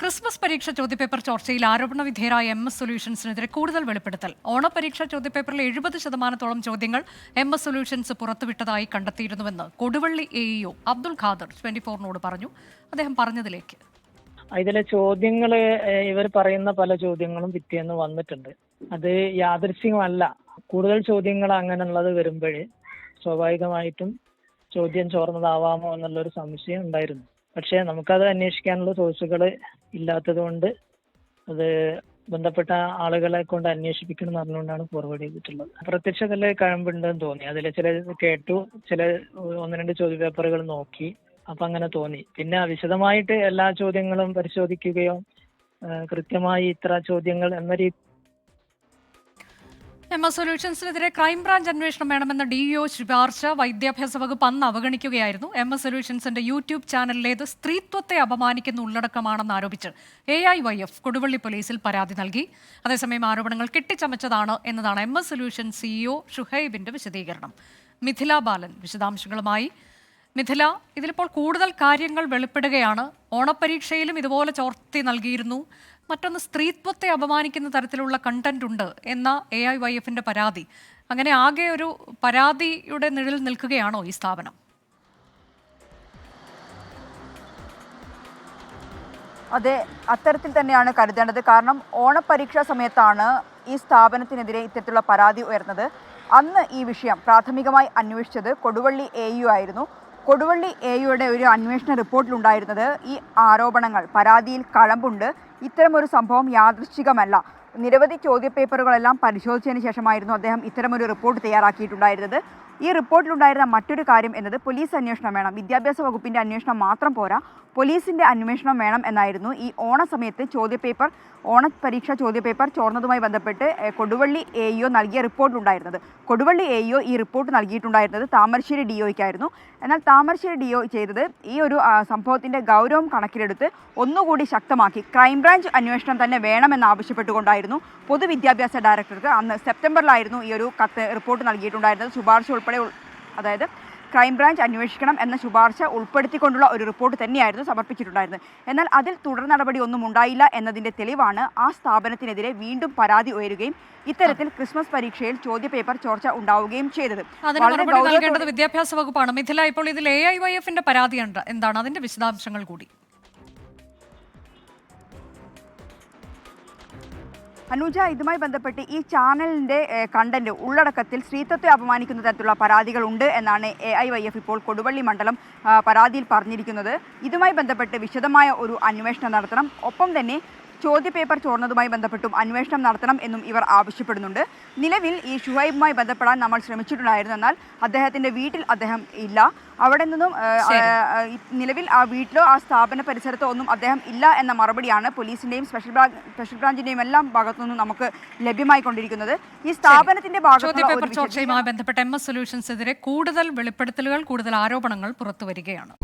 Christmas പരീക്ഷ ചോദ്യപേപ്പർ ചോർച്ചയിൽ ആരോപണ വിധേയരായ എം എസ് സൊല്യൂഷൻസിനെതിരെ കൂടുതൽ വെളിപ്പെടുത്തൽ. ഓണപരീക്ഷ ചോദ്യപേപ്പറിലെ എഴുപത് ശതമാനത്തോളം ചോദ്യങ്ങൾ എം എസ് സൊല്യൂഷൻസ് പുറത്തുവിട്ടതായി കണ്ടെത്തിയിരുന്നുവെന്ന് Koduvally A EO Abdul Khader twenty ഫോറിനോട് പറഞ്ഞു. അദ്ദേഹം പറഞ്ഞതിലേക്ക്. ഇതിലെ ചോദ്യങ്ങൾ ഇവർ പറയുന്ന പല ചോദ്യങ്ങളും പിറ്റേന്ന് വന്നിട്ടുണ്ട്. അത് യാദൃശ്യമല്ല കൂടുതൽ ചോദ്യങ്ങൾ അങ്ങനെയുള്ളത് വരുമ്പോഴേ സ്വാഭാവികമായിട്ടും ചോദ്യം ചോർന്നതാവാമോ എന്നുള്ളൊരു സംശയം ഉണ്ടായിരുന്നു. പക്ഷേ നമുക്കത് അന്വേഷിക്കാനുള്ള സോഴ്സുകൾ ഇല്ലാത്തത് കൊണ്ട് അത് ബന്ധപ്പെട്ട ആളുകളെ കൊണ്ട് അന്വേഷിപ്പിക്കണം എന്ന് ഫോർവേഡ് ചെയ്തിട്ടുള്ളത്. പ്രത്യക്ഷത്തിൽ കഴമ്പുണ്ടെന്ന് തോന്നി. അതിൽ ചില കേട്ടു ചില ഒന്ന് രണ്ട് ചോദ്യ പേപ്പറുകൾ നോക്കി. അപ്പൊ അങ്ങനെ തോന്നി. പിന്നെ വിശദമായിട്ട് എല്ലാ ചോദ്യങ്ങളും പരിശോധിക്കുകയോ കൃത്യമായി ഇത്ര ചോദ്യങ്ങൾ എന്ന രീതി എം എസ് സൊല്യൂഷൻസിനെതിരെ ക്രൈംബ്രാഞ്ച് അന്വേഷണം വേണമെന്ന ഡി ഒ ശുപാർശ വിദ്യാഭ്യാസ വകുപ്പ് അന്ന് അവഗണിക്കുകയായിരുന്നു. എം എസ് സൊല്യൂഷൻസിന്റെ യൂട്യൂബ് ചാനലിലേത് സ്ത്രീത്വത്തെ അപമാനിക്കുന്ന ഉള്ളടക്കമാണെന്ന് ആരോപിച്ച് A I Y F Koduvally പോലീസിൽ പരാതി നൽകി. അതേസമയം ആരോപണങ്ങൾ കെട്ടിച്ചമച്ചതാണ് എന്നതാണ് എം എസ് സൊല്യൂഷൻ സിഇഒ ഷുഹൈബിന്റെ വിശദീകരണം. മിഥില ബാലൻ വിശദാംശങ്ങളുമായി. മിഥില ഇതിലിപ്പോൾ കൂടുതൽ കാര്യങ്ങൾ വെളിപ്പെടുകയാണ്. ഓണപ്പരീക്ഷയിലും ഇതുപോലെ ചോർത്തി നൽകിയിരുന്നു. മറ്റൊന്ന് സ്ത്രീത്വത്തെ അപമാനിക്കുന്ന തരത്തിലുള്ള കണ്ടന്റ് ഉണ്ട് എന്ന എ ഐ വൈ എഫിന്റെ പരാതി. അങ്ങനെ ആകെ ഒരു പരാതിയുടെ നിഴൽ നിൽക്കുകയാണോ ഈ സ്ഥാപനം? അതെ അത്തരത്തിൽ തന്നെയാണ് കരുതേണ്ടത്. കാരണം ഓണപരീക്ഷാ സമയത്താണ് ഈ സ്ഥാപനത്തിനെതിരെ ഇത്തരത്തിലുള്ള പരാതി ഉയർന്നത്. അന്ന് ഈ വിഷയം പ്രാഥമികമായി അന്വേഷിച്ചത് കൊടുവള്ളി എ ആയിരുന്നു. കൊടുവള്ളി എ യുടെ ഒരു അന്വേഷണ റിപ്പോർട്ടിലുണ്ടായിരുന്നത് ഈ ആരോപണങ്ങൾ പരാതിയിൽ കഴമ്പുണ്ട്. ഇത്തരമൊരു സംഭവം യാദൃശ്ചികമല്ല. നിരവധി ചോദ്യപേപ്പറുകളെല്ലാം പരിശോധിച്ചതിന് ശേഷമായിരുന്നു അദ്ദേഹം ഇത്തരമൊരു റിപ്പോർട്ട് തയ്യാറാക്കിയിട്ടുണ്ടായിരുന്നത്. ഈ റിപ്പോർട്ടിലുണ്ടായിരുന്ന മറ്റൊരു കാര്യം എന്നത് പോലീസ് അന്വേഷണം വേണം. വിദ്യാഭ്യാസ വകുപ്പിന്റെ അന്വേഷണം മാത്രം പോരാ. പോലീസിന്റെ അന്വേഷണം വേണം എന്നായിരുന്നു ഈ ഓണ സമയത്ത് ചോദ്യപേപ്പർ ഓണ പരീക്ഷ ചോദ്യപേപ്പർ ചോർന്നതുമായി ബന്ധപ്പെട്ട് കൊടുവള്ളി എ ഇഒ നൽകിയ റിപ്പോർട്ടിലുണ്ടായിരുന്നത് കൊടുവള്ളി എ ഇഒ ഈ റിപ്പോർട്ട് നൽകിയിട്ടുണ്ടായിരുന്നത് താമരശ്ശേരി ഡി ഒയ്ക്കായിരുന്നു എന്നാൽ താമരശ്ശേരി ഡി ഒ ചെയ്തത് ഈ ഒരു സംഭവത്തിന്റെ ഗൗരവം കണക്കിലെടുത്ത് ഒന്നുകൂടി ശക്തമാക്കി. ക്രൈംബ്രാഞ്ച് അന്വേഷണം തന്നെ വേണമെന്ന് ആവശ്യപ്പെട്ടുകൊണ്ടായിരുന്നു പൊതുവിദ്യാഭ്യാസ ഡയറക്ടർക്ക് അന്ന് സെപ്റ്റംബറിലായിരുന്നു ഈ ഒരു കത്ത് റിപ്പോർട്ട് നൽകിയിട്ടുണ്ടായിരുന്നത്. ശുപാർശ ഉൾപ്പെടെ ഉൾ- അതായത് ക്രൈംബ്രാഞ്ച് അന്വേഷിക്കണം എന്ന ശുപാർശ ഉൾപ്പെടുത്തിക്കൊണ്ടുള്ള ഒരു റിപ്പോർട്ട് തന്നെയായിരുന്നു സമർപ്പിച്ചിട്ടുണ്ടായിരുന്നത്. എന്നാൽ അതിൽ തുടർ നടപടി ഒന്നും ഉണ്ടായില്ല എന്നതിന്റെ തെളിവാണ് ആ സ്ഥാപനത്തിനെതിരെ വീണ്ടും പരാതി ഉയരുകയും ഇത്തരത്തിൽ ക്രിസ്മസ് പരീക്ഷയിൽ ചോദ്യപേപ്പർ ചോർച്ച ഉണ്ടാവുകയും ചെയ്തത്. വിദ്യാഭ്യാസ വകുപ്പാണ്. മിഥില ഇപ്പോൾ ഇതിൽ എ ഐ വൈ എഫിന്റെ പരാതി എന്താണ് അതിന്റെ വിശദാംശങ്ങൾ കൂടി? അനുജ ഇതുമായി ബന്ധപ്പെട്ട് ഈ ചാനലിന്റെ കണ്ടന്റ് ഉള്ളടക്കത്തിൽ സ്ത്രീത്വത്തെ അപമാനിക്കുന്ന തരത്തിലുള്ള പരാതികളുണ്ട് എന്നാണ് എ ഐ വൈ എഫ് ഇപ്പോൾ കൊടുവള്ളി മണ്ഡലം പരാതിയിൽ പറഞ്ഞിരിക്കുന്നത്. ഇതുമായി ബന്ധപ്പെട്ട് വിശദമായ ഒരു അന്വേഷണം നടത്തണം. ഒപ്പം തന്നെ ചോദ്യപേപ്പർ ചോർന്നതുമായി ബന്ധപ്പെട്ടും അന്വേഷണം നടത്തണം എന്നും ഇവർ ആവശ്യപ്പെടുന്നുണ്ട്. നിലവിൽ ഈ ഷുഹൈബുമായി ബന്ധപ്പെടാൻ നമ്മൾ ശ്രമിച്ചിട്ടുണ്ടായിരുന്നു എന്നാൽ അദ്ദേഹത്തിന്റെ വീട്ടിൽ അദ്ദേഹം ഇല്ല. അവിടെ നിന്നും നിലവിൽ ആ വീട്ടിലോ ആ സ്ഥാപന പരിസരത്തോ ഒന്നും അദ്ദേഹം ഇല്ല എന്ന മറുപടിയാണ് പോലീസിന്റെയും സ്പെഷ്യൽ ബ്രാഞ്ച് സ്പെഷ്യൽ ബ്രാഞ്ചിന്റെയും എല്ലാം ഭാഗത്തു നിന്നും നമുക്ക് ലഭ്യമായിക്കൊണ്ടിരിക്കുന്നത് ഈ സ്ഥാപനത്തിന്റെ ചോദ്യപേപ്പർ ബന്ധപ്പെട്ട എം എസ് സൊല്യൂഷൻസിനെതിരെ കൂടുതൽ വെളിപ്പെടുത്തലുകൾ കൂടുതൽ ആരോപണങ്ങൾ പുറത്തുവരികയാണ്